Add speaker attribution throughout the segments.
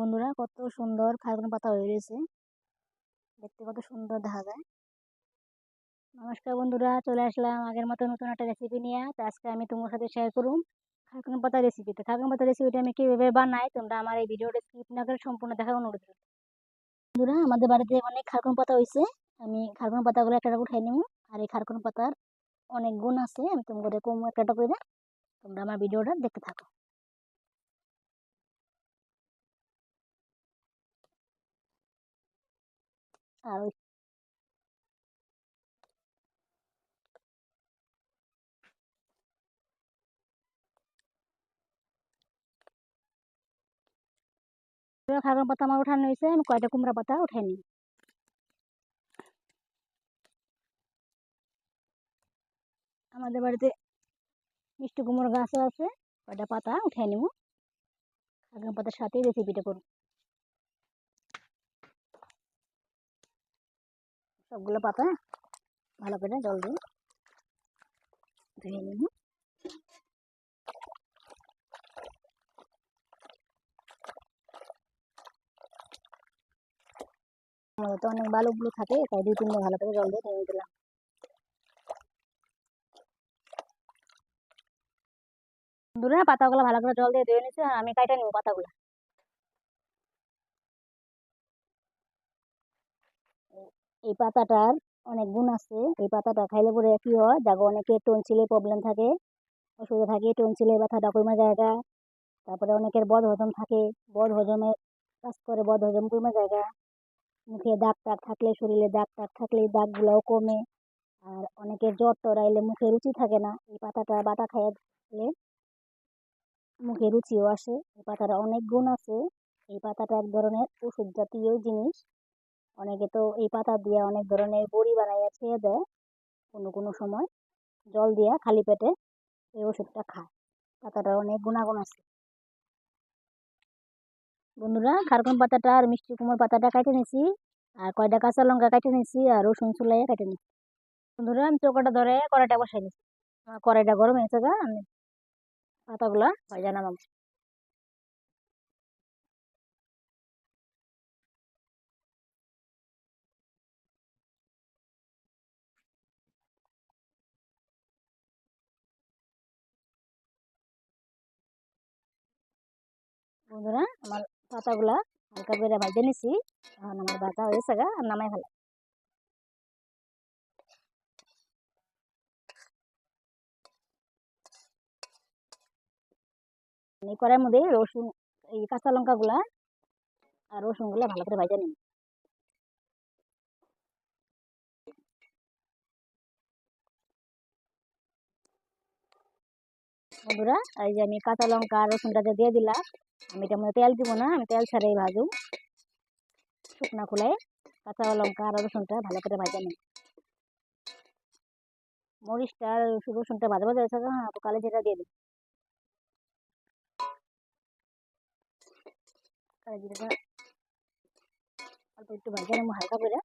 Speaker 1: বন্ধুরা, কত সুন্দর খারকুন পাতা হয়ে রয়েছে। দেখতে কত সুন্দর দেখা যায়। নমস্কার বন্ধুরা, চলে আসলাম আগের মতো নতুন একটা রেসিপি নিয়ে। তো আজকে আমি তোমার সাথে শেয়ার করুম খারকুন পাতা রেসিপি তো খারকুন পাতা রেসিপিটা আমি কীভাবে বানাই, তোমরা আমার এই ভিডিওটা স্কিপ না করে সম্পূর্ণ দেখার অনুরোধ করি বন্ধুরা, আমাদের বাড়িতে অনেক খারকুন পাতা হয়েছে আমি খারকুন পাতাগুলো একটা উঠাই নিব আর এই খারকুন পাতার অনেক গুণ আছে, আমি তোমাদের কম একটা করে তোমরা আমার ভিডিওটা দেখতে থাকো। আর ওই পাতা আমার উঠানো হয়েছে, আমি কয়টা কুমড়া পাতা উঠাই নিই। আমাদের বাড়িতে মিষ্টি কুমড়ো গাছও আছে, কয়টা পাতা উঠাই নিব। খাগন পাতার সাথেই রেসিপিটা করব। সবগুলো পাতা ভালো করে জল দিয়ে ধুয়ে নিব তো অনেক বালুগুলো থাকে, তাই দুই তিনটা ভালো করে জল দিয়ে ধুয়ে দিলাম বন্ধুরা, পাতাগুলো ভালো করে জল দিয়ে ধুয়ে নিচ্ছে আমি কাইটা নিব পাতাগুলো। এই পাতাটার অনেক গুণ আছে। এই পাতাটা খাইলে পরে কি হয়? যাগো অনেকে টনসিলে প্রবলেম থাকে ওষুধে থাকে টনসিলে ব্যথাটা কমে জায়গা তারপরে অনেকের বদ হজম থাকে বদ হজমে কাজ করে বদ হজম কমে জায়গা মুখে দাগ টাগ থাকলে, শরীরে দাগ টাগ থাকলে দাগগুলোও কমে। আর অনেকের জ্বর টর আইলে মুখে রুচি থাকে না। এই পাতাটা বাটা খাইলে মুখে রুচিও আসে। এই পাতাটা অনেক গুণ আছে। এই পাতাটা এক ধরনের ওষুধ জাতীয় জিনিস। অনেকে তো এই পাতা দিয়ে অনেক ধরনের বড়ি বানাইয়া খেয়ে দেয় কোনো কোনো সময়। জল দিয়া খালি পেটে এই ওষুধটা খায়। পাতাটার অনেক গুণাগুণ আছে। বন্ধুরা খারকন পাতাটা আর মিষ্টি কুমড় পাতাটা কাটে নিছি আর কয়টা কাঁচা লঙ্কা কাটে নিছি আর রসুন চুলাই কাটে নিছি বন্ধুরা, আমি চৌকাটা ধরে কড়াইটা বসাই নিছি কড়াইটা গরম হয়েছে গা, আমি পাতাগুলা ভাজা নামাম বন্ধুরা, আমার পাতাগুলা হালকা করে ভাজে নিছি। এখন আমার ভাজা হয়েছে গা, আর নামাই ফেলা এই করার মধ্যে রসুন, এই কাঁচা লঙ্কাগুলা আর রসুনগুলা ভালো করে ভাজা নিই বন্ধুরা, এই যে আমি কাঁচা লঙ্কা আর রসুনটাকে দিয়ে দিলাম। আমি এটার মধ্যে তেল দিব না, আমি তেল ছাড়াই ভাজু শুকনা খুলে কাঁচা লঙ্কা আর রসুনটা ভালো করে ভাজা নিই। মরিচটা আর রসুনটা ভাজা ভাজা হয়েছে হ্যাঁ কালো জিরা দিয়ে দিই। একটু ভাজা নেব হালকা করে।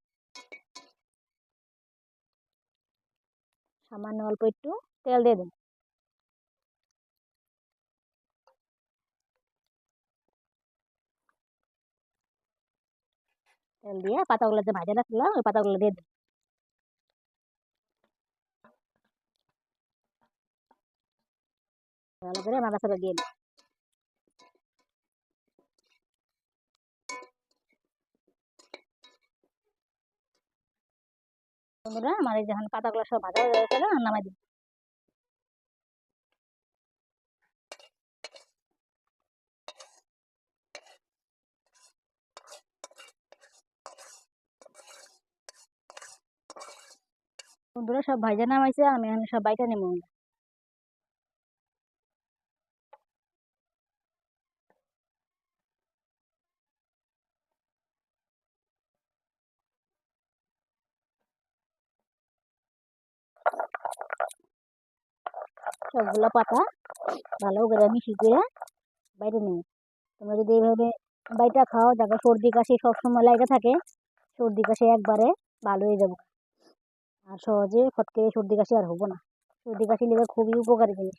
Speaker 1: সামান্য অল্প একটু তেল দিয়ে দিন তেল দিয়ে পাতাগুলো যে ভাজা রাখলাম ওই পাতাগুলো দিয়ে ভালো করে নাড়াচাড়া দিয়ে আমার যখন পাতাগুলো সব ভাজা হয়ে গেছে নামাই দিই বন্ধুরা সব ভাইজা নামাইছে আমি এখানে সব বাইটা নেব সবগুলো পাতা ভালো করে মিশিয়ে করে বাইরে নেব তোমরা যদি এইভাবে বাইটা খাও, দেখো সর্দি কাশি সবসময় লাগে থাকে, সর্দি কাশি একবারে ভালো হয়ে যাব। আর সহজে ফটকে সর্দি কাশি আর হব না। সর্দি কাশি লেগে খুবই উপকারী জিনিস।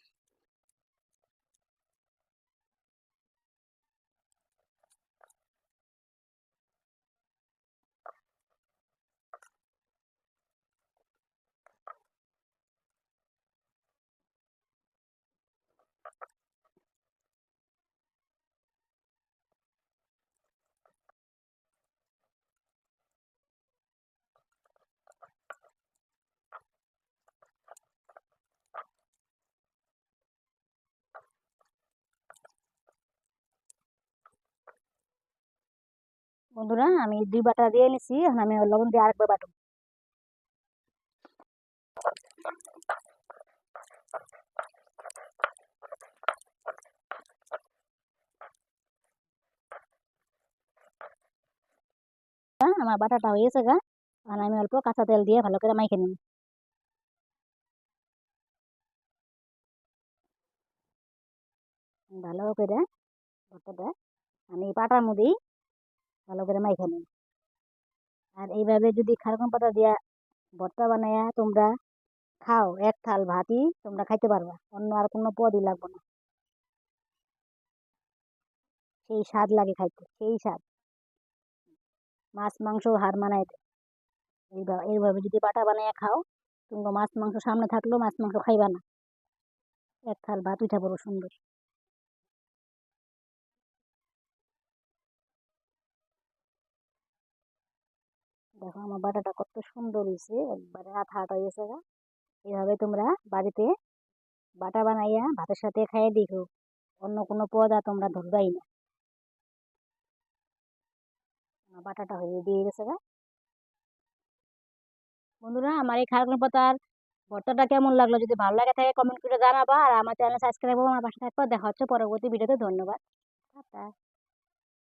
Speaker 1: বন্ধুরা, আমি দুই বাটা দিয়ে নিছি, এখন আমি লবণ দিয়ে আরেকবার বাটব। আমার বাটাটা হয়ে গেছে গা, এখন আমি অল্প কাঁচা তেল দিয়ে ভালো করে মাইখে নিব। ভালো করে ভর্তাটা আমি পাটার মধ্যেই ভালো করে মাইখে নিই আর এইভাবে যদি খারকম পাতা দিয়া ভর্তা বানাইয়া তোমরা খাও, এক থাল ভাতই তোমরা খাইতে পারবা, অন্য আর কোনো পদই লাগবে না। সেই স্বাদ লাগে খাইতে, সেই স্বাদ। মাছ, মাংস হার মানায় এইভাবে এইভাবে যদি বাটা বানাইয়া খাও, তোমরা মাছ, মাংস সামনে থাকলেও মাছ, মাংস খাইবা না। এক থাল ভাত উঠা বড় সুন্দর। দেখো আমার বাটাটা কত সুন্দর হয়েছে একবারে আঠা আঠা হয়েছে এভাবে তোমরা বাড়িতে বাটা বানাইয়া ভাতের সাথে খাইয়ে দেখো, অন্য কোনো পদ আর তোমরা ধরবাই না। আমার বাটাটা হয়ে দিয়ে গেছে গা। বন্ধুরা, আমার এই খারকুন পাতার ভর্তাটা কেমন লাগল যদি ভালো লাগে থাকে কমেন্ট করে জানাবা, আর আমার চ্যানেল সাবস্ক্রাইব আমার পাশে থাকবা, দেখা হচ্ছে পরবর্তী ভিডিওতে, ধন্যবাদ।